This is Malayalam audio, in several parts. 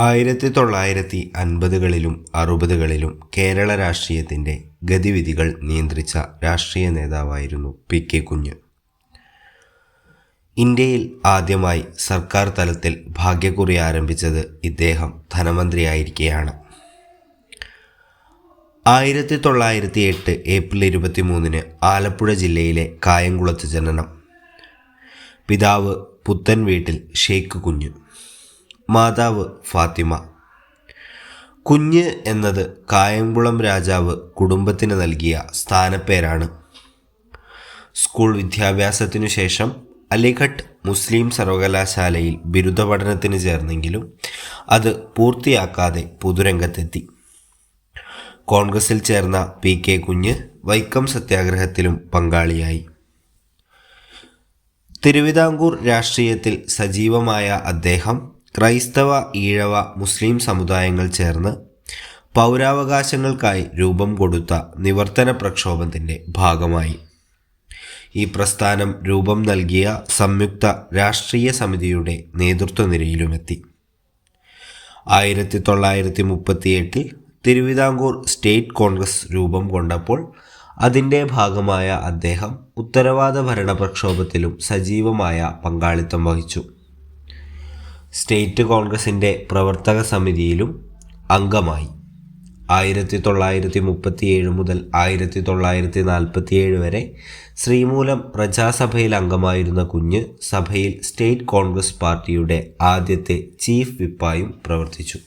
ആയിരത്തി തൊള്ളായിരത്തി അൻപതുകളിലും അറുപതുകളിലും കേരള രാഷ്ട്രീയത്തിന്റെ ഗതിവിധികൾ നിയന്ത്രിച്ച രാഷ്ട്രീയ നേതാവായിരുന്നു പി കെ കുഞ്ഞ്. ഇന്ത്യയിൽ ആദ്യമായി സർക്കാർ തലത്തിൽ ഭാഗ്യക്കുറി ആരംഭിച്ചത് ഇദ്ദേഹം ധനമന്ത്രിയായിരിക്കെയാണ്. ആയിരത്തി തൊള്ളായിരത്തി എട്ട് ഏപ്രിൽ ഇരുപത്തി മൂന്നിന് ആലപ്പുഴ ജില്ലയിലെ കായംകുളത്ത് ജനനം. പിതാവ് പുത്തൻ വീട്ടിൽ ഷെയ്ഖ് കുഞ്ഞ്. മാതാവ് ഫാത്തിമ. കുഞ്ഞ് എന്നത് കായംകുളം രാജാവ് കുടുംബത്തിന് നൽകിയ സ്ഥാനപ്പേരാണ്. സ്കൂൾ വിദ്യാഭ്യാസത്തിനു ശേഷം അലിഘട്ട് മുസ്ലിം സർവകലാശാലയിൽ ബിരുദ പഠനത്തിന് ചേർന്നെങ്കിലും അത് പൂർത്തിയാക്കാതെ പൊതുരംഗത്തെത്തി. കോൺഗ്രസിൽ ചേർന്ന പി കെ കുഞ്ഞ് വൈക്കം സത്യാഗ്രഹത്തിലും പങ്കാളിയായി. തിരുവിതാംകൂർ രാഷ്ട്രീയത്തിൽ സജീവമായ അദ്ദേഹം ക്രൈസ്തവ ഈഴവ മുസ്ലിം സമുദായങ്ങൾ ചേർന്ന് പൗരാവകാശങ്ങൾക്കായി രൂപം കൊടുത്ത നിവർത്തന പ്രക്ഷോഭത്തിന്റെ ഭാഗമായി. ഈ പ്രസ്ഥാനം രൂപം നൽകിയ സംയുക്ത രാഷ്ട്രീയ സമിതിയുടെ നേതൃത്വ നിരയിലുമെത്തി ആയിരത്തി തൊള്ളായിരത്തി മുപ്പത്തിയെട്ടിൽ തിരുവിതാംകൂർ സ്റ്റേറ്റ് കോൺഗ്രസ് രൂപം കൊണ്ടപ്പോൾ അതിന്റെ ഭാഗമായ അദ്ദേഹം ഉത്തരവാദ ഭരണ പ്രക്ഷോഭത്തിലും സജീവമായ പങ്കാളിത്തം വഹിച്ചു. സ്റ്റേറ്റ് കോൺഗ്രസിന്റെ പ്രവർത്തക സമിതിയിലും അംഗമായി. ആയിരത്തി തൊള്ളായിരത്തി മുപ്പത്തിയേഴ് മുതൽ ആയിരത്തി തൊള്ളായിരത്തി നാൽപ്പത്തിയേഴ് വരെ ശ്രീമൂലം പ്രജാസഭയിൽ അംഗമായിരുന്ന കുഞ്ഞ് സഭയിൽ സ്റ്റേറ്റ് കോൺഗ്രസ് പാർട്ടിയുടെ ആദ്യത്തെ ചീഫ് വിപ്പായും പ്രവർത്തിച്ചു.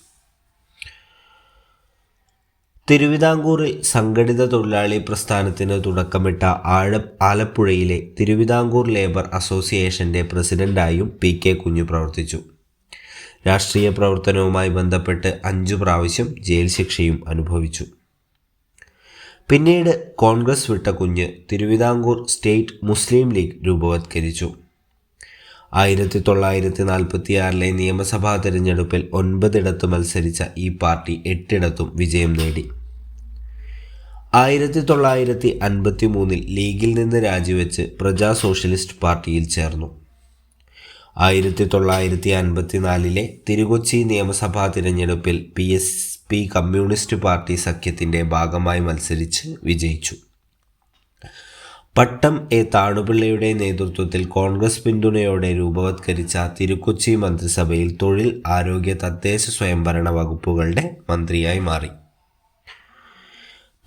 തിരുവിതാംകൂറിൽ സംഘടിത തൊഴിലാളി പ്രസ്ഥാനത്തിന് തുടക്കമിട്ട ആഴ ആലപ്പുഴയിലെ തിരുവിതാംകൂർ ലേബർ അസോസിയേഷന്റെ പ്രസിഡന്റായും പി കെ കുഞ്ഞു പ്രവർത്തിച്ചു. രാഷ്ട്രീയ പ്രവർത്തനവുമായി ബന്ധപ്പെട്ട് അഞ്ചു പ്രാവശ്യം ജയിൽ ശിക്ഷയും അനുഭവിച്ചു. പിന്നീട് കോൺഗ്രസ് വിട്ട കുഞ്ഞ് തിരുവിതാംകൂർ സ്റ്റേറ്റ് മുസ്ലിം ലീഗ് രൂപവത്കരിച്ചു. ആയിരത്തി തൊള്ളായിരത്തി നാൽപ്പത്തിയാറിലെ നിയമസഭാ തിരഞ്ഞെടുപ്പിൽ ഒൻപതിടത്ത് മത്സരിച്ച ഈ പാർട്ടി എട്ടിടത്തും വിജയം നേടി. ആയിരത്തി തൊള്ളായിരത്തി അൻപത്തി മൂന്നിൽ ലീഗിൽ നിന്ന് രാജിവെച്ച് പ്രജാ സോഷ്യലിസ്റ്റ് പാർട്ടിയിൽ ചേർന്നു. ആയിരത്തി തൊള്ളായിരത്തി അൻപത്തിനാലിലെ തിരുകൊച്ചി നിയമസഭാ തിരഞ്ഞെടുപ്പിൽ P S P communist party സഖ്യത്തിന്റെ ഭാഗമായി മത്സരിച്ച് വിജയിച്ചു. പട്ടം എ താണുപിള്ളയുടെ നേതൃത്വത്തിൽ കോൺഗ്രസ് പിന്തുണയോടെ രൂപവത്കരിച്ച തിരുക്കൊച്ചി മന്ത്രിസഭയിൽ തൊഴിൽ ആരോഗ്യ തദ്ദേശ സ്വയംഭരണ വകുപ്പുകളുടെ മന്ത്രിയായി മാറി.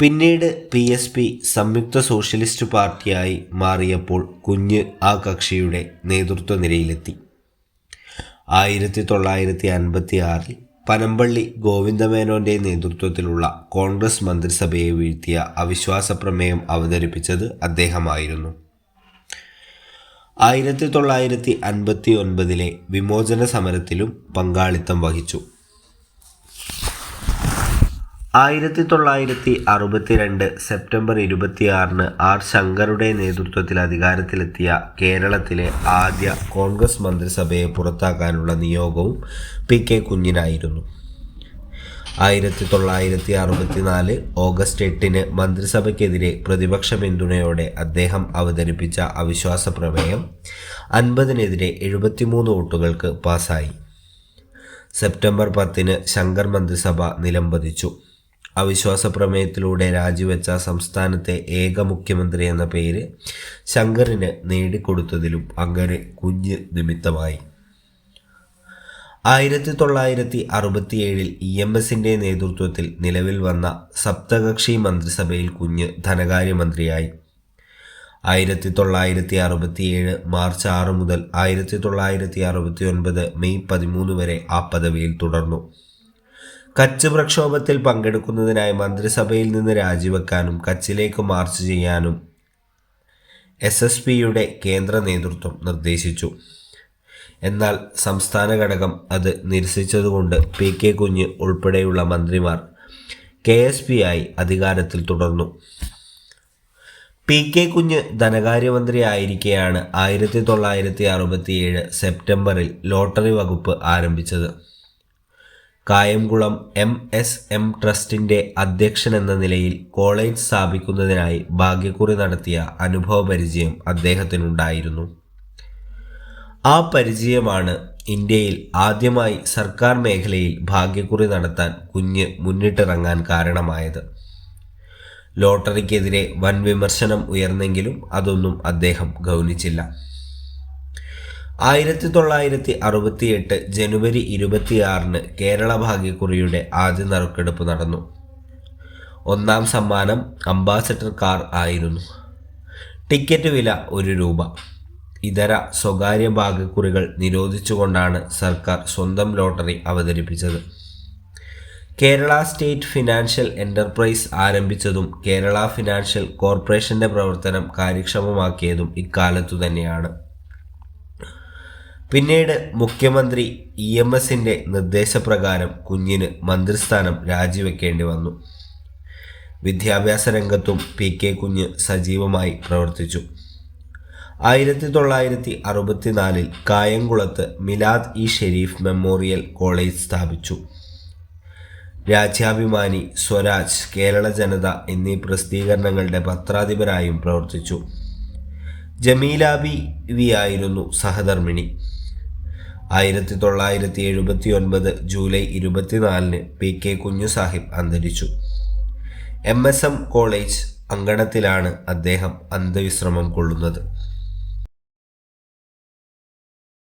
പിന്നീട് P S P Samyukta socialist പാർട്ടിയായി മാറിയപ്പോൾ കുഞ്ഞ് ആ കക്ഷിയുടെ നേതൃത്വ നിരയിലെത്തി ആയിരത്തി തൊള്ളായിരത്തി അൻപത്തി ആറിൽ പനമ്പള്ളി ഗോവിന്ദമേനോന്റെ നേതൃത്വത്തിലുള്ള കോൺഗ്രസ് മന്ത്രിസഭയെ വീഴ്ത്തിയ അവിശ്വാസ പ്രമേയം അവതരിപ്പിച്ചത് അദ്ദേഹമായിരുന്നു. ആയിരത്തി തൊള്ളായിരത്തി അൻപത്തി ഒൻപതിലെ വിമോചന സമരത്തിലും പങ്കാളിത്തം വഹിച്ചു. ആയിരത്തി തൊള്ളായിരത്തി അറുപത്തിരണ്ട് സെപ്റ്റംബർ ഇരുപത്തിയാറിന് ആർ ശങ്കറുടെ നേതൃത്വത്തിൽ അധികാരത്തിലെത്തിയ കേരളത്തിലെ ആദ്യ കോൺഗ്രസ് മന്ത്രിസഭയെ പുറത്താക്കാനുള്ള നിയോഗവും പി കെ കുഞ്ഞിനായിരുന്നു. ആയിരത്തി തൊള്ളായിരത്തി അറുപത്തിനാല് ഓഗസ്റ്റ് എട്ടിന് മന്ത്രിസഭയ്ക്കെതിരെ പ്രതിപക്ഷ പിന്തുണയോടെ അദ്ദേഹം അവതരിപ്പിച്ച അവിശ്വാസ പ്രമേയം അൻപതിനെതിരെ എഴുപത്തിമൂന്ന് വോട്ടുകൾക്ക് പാസായി. സെപ്റ്റംബർ പത്തിന് ശങ്കർ മന്ത്രിസഭ നിലംപതിച്ചു. അവിശ്വാസ പ്രമേയത്തിലൂടെ രാജിവെച്ച സംസ്ഥാനത്തെ ഏക മുഖ്യമന്ത്രി എന്ന പേര് ശങ്കറിന് നേടിക്കൊടുത്തതിലും അങ്ങനെ കുഞ്ഞ് നിമിത്തമായി. ആയിരത്തി തൊള്ളായിരത്തി അറുപത്തിയേഴിൽ ഇ എം എസിന്റെ നേതൃത്വത്തിൽ നിലവിൽ വന്ന സപ്തകക്ഷി മന്ത്രിസഭയിൽ കുഞ്ഞ് ധനകാര്യമന്ത്രിയായി. ആയിരത്തി തൊള്ളായിരത്തി അറുപത്തിയേഴ് മാർച്ച് ആറ് മുതൽ ആയിരത്തി തൊള്ളായിരത്തി അറുപത്തി ഒൻപത് മെയ് പതിമൂന്ന് വരെ ആ പദവിയിൽ തുടർന്നു. കച്ച് പ്രക്ഷോഭത്തിൽ പങ്കെടുക്കുന്നതിനായി മന്ത്രിസഭയിൽ നിന്ന് രാജിവെക്കാനും കച്ചിലേക്ക് മാർച്ച് ചെയ്യാനും എസ് എസ് പിയുടെ കേന്ദ്ര നേതൃത്വം നിർദ്ദേശിച്ചു. എന്നാൽ സംസ്ഥാന ഘടകം അത് നിരസിച്ചതുകൊണ്ട് പി കെ കുഞ്ഞ് ഉൾപ്പെടെയുള്ള മന്ത്രിമാർ കെ എസ് പി ആയി അധികാരത്തിൽ തുടർന്നു. പി കെ കുഞ്ഞ് ധനകാര്യമന്ത്രി ആയിരിക്കെയാണ് ആയിരത്തി തൊള്ളായിരത്തി അറുപത്തിയേഴ് സെപ്റ്റംബറിൽ ലോട്ടറി വകുപ്പ് ആരംഭിച്ചത്. കായംകുളം എം എസ് എം ട്രസ്റ്റിന്റെ അധ്യക്ഷൻ എന്ന നിലയിൽ കോളേജ് സ്ഥാപിക്കുന്നതിനായി ഭാഗ്യക്കുറി നടത്തിയ അനുഭവ പരിചയം അദ്ദേഹത്തിനുണ്ടായിരുന്നു. ആ പരിചയമാണ് ഇന്ത്യയിൽ ആദ്യമായി സർക്കാർ മേഖലയിൽ ഭാഗ്യക്കുറി നടത്താൻ കുഞ്ഞ് മുന്നിട്ടിറങ്ങാൻ കാരണമായത്. ലോട്ടറിക്കെതിരെ വൻ വിമർശനം ഉയർന്നെങ്കിലും അതൊന്നും അദ്ദേഹം ഗൗനിച്ചില്ല. ആയിരത്തി തൊള്ളായിരത്തി അറുപത്തിയെട്ട് ജനുവരി ഇരുപത്തിയാറിന് കേരള ഭാഗ്യക്കുറിയുടെ ആദ്യ നറുക്കെടുപ്പ് നടന്നു. ഒന്നാം സമ്മാനം അംബാസഡർ കാർ ആയിരുന്നു. ടിക്കറ്റ് വില ഒരു രൂപ. ഇതര സ്വകാര്യ ഭാഗ്യക്കുറികൾ നിരോധിച്ചുകൊണ്ടാണ് സർക്കാർ സ്വന്തം ലോട്ടറി അവതരിപ്പിച്ചത്. കേരള സ്റ്റേറ്റ് ഫിനാൻഷ്യൽ എന്റർപ്രൈസ് ആരംഭിച്ചതും കേരള ഫിനാൻഷ്യൽ കോർപ്പറേഷന്റെ പ്രവർത്തനം കാര്യക്ഷമമാക്കിയതും ഇക്കാലത്തു തന്നെയാണ്. പിന്നീട് മുഖ്യമന്ത്രി ഇ എം എസിന്റെ നിർദ്ദേശപ്രകാരം കുഞ്ഞിന് മന്ത്രിസ്ഥാനം രാജിവെക്കേണ്ടി വന്നു. വിദ്യാഭ്യാസ രംഗത്തും പി കെ കുഞ്ഞ് സജീവമായി പ്രവർത്തിച്ചു. ആയിരത്തി തൊള്ളായിരത്തി അറുപത്തിനാലിൽ കായംകുളത്ത് മിലാദ് ഇ ഷെരീഫ് മെമ്മോറിയൽ കോളേജ് സ്ഥാപിച്ചു. രാജ്യാഭിമാനി സ്വരാജ് കേരള ജനത എന്നീ പ്രസിദ്ധീകരണങ്ങളുടെ പത്രാധിപരായും പ്രവർത്തിച്ചു. ജമീലാബി വി ആയിരുന്നു സഹധർമ്മിണി. ആയിരത്തി തൊള്ളായിരത്തി എഴുപത്തി ഒൻപത് ജൂലൈ ഇരുപത്തിനാലിന് പി കെ കുഞ്ഞു സാഹിബ് അന്തരിച്ചു. എം എസ് എം കോളേജ് അങ്കണത്തിലാണ് അദ്ദേഹം അന്ത്യവിശ്രമം കൊള്ളുന്നത്.